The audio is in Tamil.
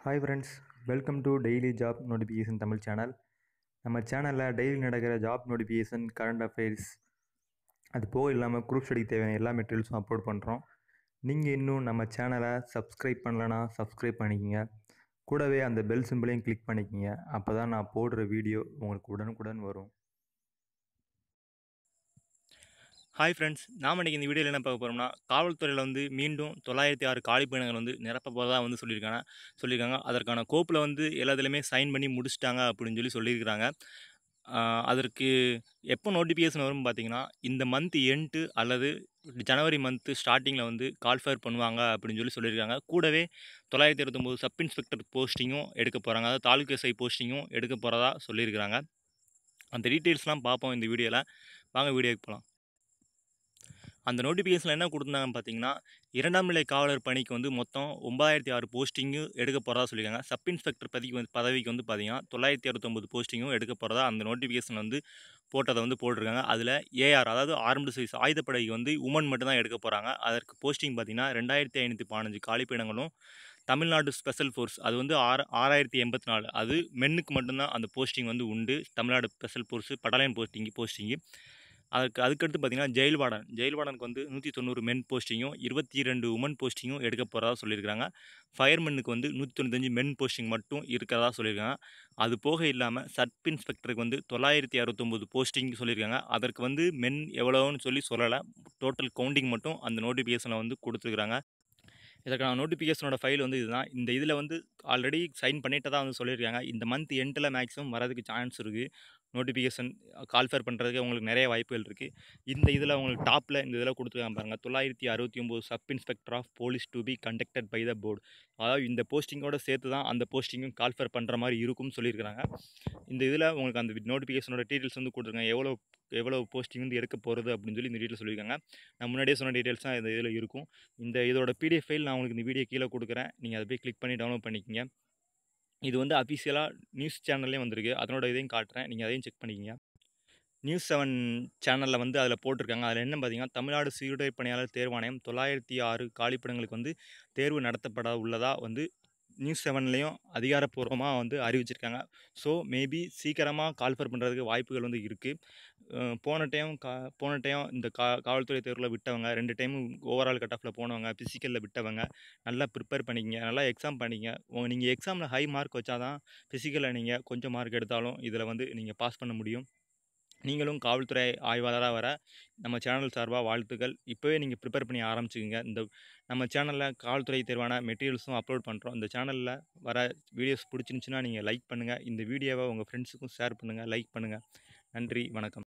Hi friends welcome to daily job notification Tamil channel நம்ம சேனலில் டெய்லி நடக்கிற ஜாப் நோட்டிஃபிகேஷன் கரண்ட் அஃபேர்ஸ் அது போக இல்லாமல் குரூப் ஸ்டடிக்கு தேவையான எல்லா மெட்டீரியல்ஸும் அப்லோட் பண்ணுறோம் நீங்கள் இன்னும் நம்ம சேனலை சப்ஸ்கிரைப் பண்ணலனா சப்ஸ்கிரைப் பண்ணிக்கங்க. கூடவே அந்த பெல் சிம்பிளையும் கிளிக் பண்ணிக்கங்க. அப்போ தான் நான் போடுற வீடியோ உங்களுக்கு உடனுக்குடன் வரும். ஹாய் ஃப்ரெண்ட்ஸ் நாம் இன்றைக்கி இந்த வீடியோவில் என்ன பார்க்க போகிறோம்னா காவல்துறையில் வந்து மீண்டும் தொள்ளாயிரத்தி ஆறு காலி வந்து நிரப்ப போகிறதா வந்து சொல்லியிருக்காங்க சொல்லியிருக்காங்க. அதற்கான கோப்பில் வந்து எல்லாத்துலேயுமே சைன் பண்ணி முடிச்சிட்டாங்க அப்படின்னு சொல்லி சொல்லியிருக்கிறாங்க. அதற்கு எப்போ நோட்டிஃபிகேஷன் வரும்னு பார்த்தீங்கன்னா இந்த மந்த் எண்டு அல்லது ஜனவரி மந்த்து ஸ்டார்டிங்கில் வந்து கால்ஃபயர் பண்ணுவாங்க அப்படின்னு சொல்லி சொல்லியிருக்காங்க. கூடவே தொள்ளாயிரத்தி இருபத்தொம்போது சப் இன்ஸ்பெக்டர் போஸ்டிங்கும் எடுக்க போகிறாங்க அதாவது தாலுக் எஸ்ஐ போஸ்டிங்கும் எடுக்க போகிறதா சொல்லியிருக்கிறாங்க. அந்த டீட்டெயில்ஸ்லாம் பார்ப்போம் இந்த வீடியோவில் வாங்க வீடியோக்கு போகலாம் அந்த நோட்டிஃபிகேஷனில் என்ன கொடுத்துருந்தாங்கன்னு பார்த்தீங்கன்னா இரண்டாம் நிலை காவலர் பணிக்கு வந்து மொத்தம் ஒன்பதாயிரத்தி ஆறு போஸ்டிங்கும் எடுக்க போகிறதா சொல்லியிருக்காங்க. சப் இன்ஸ்பெக்டர் பதவிக்கு வந்து பதவிக்கு வந்து பார்த்தீங்கன்னா தொள்ளாயிரத்தி அறுபத்தொம்பது போஸ்டிங்கும் எடுக்க போகிறதா அந்த நோட்டிஃபிகேஷன் வந்து போட்டதை வந்து போட்டிருக்காங்க. அதில் ஏஆர் அதாவது ஆர்ம்டு சைஸ் ஆயுதப்படைக்கு வந்து உமன் மட்டும் தான் எடுக்க போகிறாங்க அதற்கு போஸ்டிங் பார்த்தீங்கன்னா ரெண்டாயிரத்தி ஐநூற்றி பதினஞ்சு காலிப்பீடங்களும் தமிழ்நாடு ஸ்பெஷல் ஃபோர்ஸ் அது வந்து ஆறு ஆறாயிரத்தி எண்பத்தி நாலு. அது மென்னுக்கு மட்டும்தான் அந்த போஸ்டிங் வந்து உண்டு. Tamil Nadu special force battalion posting posting அதுக்கு அதுக்கடுத்து பார்த்தீங்கன்னா ஜெயில் வார்டன் ஜெயில் வார்டனுக்கு வந்து நூற்றி தொண்ணூறு மென் போஸ்டிங்கும் இருபத்தி ரெண்டு உமன் போஸ்டிங்கும் எடுக்க போகிறதா சொல்லியிருக்காங்க ஃபயர்மென்னுக்கு வந்து நூற்றி தொண்ணூத்தஞ்சு மென் போஸ்டிங் மட்டும் இருக்கிறதா சொல்லியிருக்காங்க. அது போக இல்லாமல் சப் இன்ஸ்பெக்டருக்கு வந்து தொள்ளாயிரத்தி அறுபத்தொம்போது போஸ்டிங் சொல்லியிருக்காங்க. அதற்கு வந்து மென் எவ்வளோன்னு சொல்லி சொல்லலை. டோட்டல் கவுண்டிங் மட்டும் அந்த நோட்டிஃபிகேஷனில் வந்து கொடுத்துருக்குறாங்க. இதற்கான நோட்டிஃபிகேஷனோட ஃபைல் வந்து இதுதான். இந்த இதில் வந்து ஆல்ரெடி சைன் பண்ணிட்டு தான் வந்து சொல்லியிருக்காங்க. இந்த மந்த் எண்டில் மேக்ஸிமம் வரதுக்கு சான்ஸ் இருக்குது நோட்டிஃபிகேஷன் கால்ஃபேர் பண்ணுறதுக்கு உங்களுக்கு நிறைய வாய்ப்புகள் இருக்குது இந்த இதில் உங்களுக்கு டாப்பில் இந்த இதில் கொடுத்துருக்காங்க பாருங்கள் தொள்ளாயிரத்தி அறுபத்தி ஒம்பது sub inspector of police to be conducted by the board அதாவது இந்த போஸ்டிங்கோட சேர்த்து தான் அந்த போஸ்டிங்கும் கால்ஃபேர் பண்ணுற மாதிரி இருக்கும்னு சொல்லியிருக்கிறாங்க. இந்த இதில் உங்களுக்கு அந்த நோட்டிஃபிகேஷனோட டீட்டெயில்ஸ் வந்து கொடுத்துருக்காங்க. எவ்வளோ எவ்வளோ போஸ்டிங் வந்து எடுக்க போகிறது அப்படின்னு சொல்லி இந்த டீட்டெயில் சொல்லியிருக்காங்க. நான் முன்னாடியே சொன்ன டீட்டெயில்ஸ் தான் இந்த இதில் இருக்கும். இந்த இதோட பிடிஎஃப் ஃபைல் நான் உங்களுக்கு இந்த வீடியோ கீழே கொடுக்குறேன். நீங்கள் அதை போய் கிளிக் பண்ணி டவுன்லோட் பண்ணிக்கங்க. இது வந்து அஃபிஷியலாக நியூஸ் சேனல்லே வந்திருக்கு. அதனோட இதையும் காட்டுறேன். நீங்கள் அதையும் செக் பண்ணிக்கங்க. நியூஸ் செவன் சேனலில் வந்து அதில் போட்டிருக்காங்க. அதில் என்ன பார்த்தீங்கன்னா தமிழ்நாடு சீருடை பணியாளர் தேர்வாணையம் தொள்ளாயிரத்தி ஆறு காலிப்படங்களுக்கு வந்து தேர்வு நடத்தப்பட உள்ளதாக வந்து நியூஸ் செவன்லேயும் அதிகாரப்பூர்வமாக வந்து அறிவிச்சிருக்காங்க. ஸோ மேபி சீக்கிரமாக கால்ஃபர் பண்ணுறதுக்கு வாய்ப்புகள் வந்து இருக்குது போன டைம் கா போன டைம் இந்த கா காவல்துறை தேர்வில் விட்டவங்க ரெண்டு டைமும் ஓவரால் கட் ஆஃபில் போனவங்க ஃபிசிக்கலில் விட்டவங்க நல்லா ப்ரிப்பேர் பண்ணிக்கங்க நல்லா எக்ஸாம் பண்ணிங்க உங்கள் நீங்கள் எக்ஸாமில் ஹை மார்க் வச்சா தான் ஃபிசிக்கலில் நீங்கள் கொஞ்சம் மார்க் எடுத்தாலும் இதில் வந்து நீங்கள் பாஸ் பண்ண முடியும். நீங்களும் காவல்துறை ஆய்வாளராக வர நம்ம சேனல் சார்பாக வாழ்த்துக்கள். இப்போவே நீங்கள் ப்ரிப்பேர் பண்ணி ஆரம்பிச்சுக்கோங்க. இந்த நம்ம சேனலில் காவல்துறை தேர்வான மெட்டீரியல்ஸும் அப்லோட் பண்ணுறோம் இந்த சேனலில் வர வீடியோஸ் பிடிச்சிருந்துச்சின்னா நீங்கள் லைக் பண்ணுங்கள் இந்த வீடியோவை உங்கள் ஃப்ரெண்ட்ஸுக்கும் ஷேர் பண்ணுங்கள் லைக் பண்ணுங்கள் நன்றி. வணக்கம்.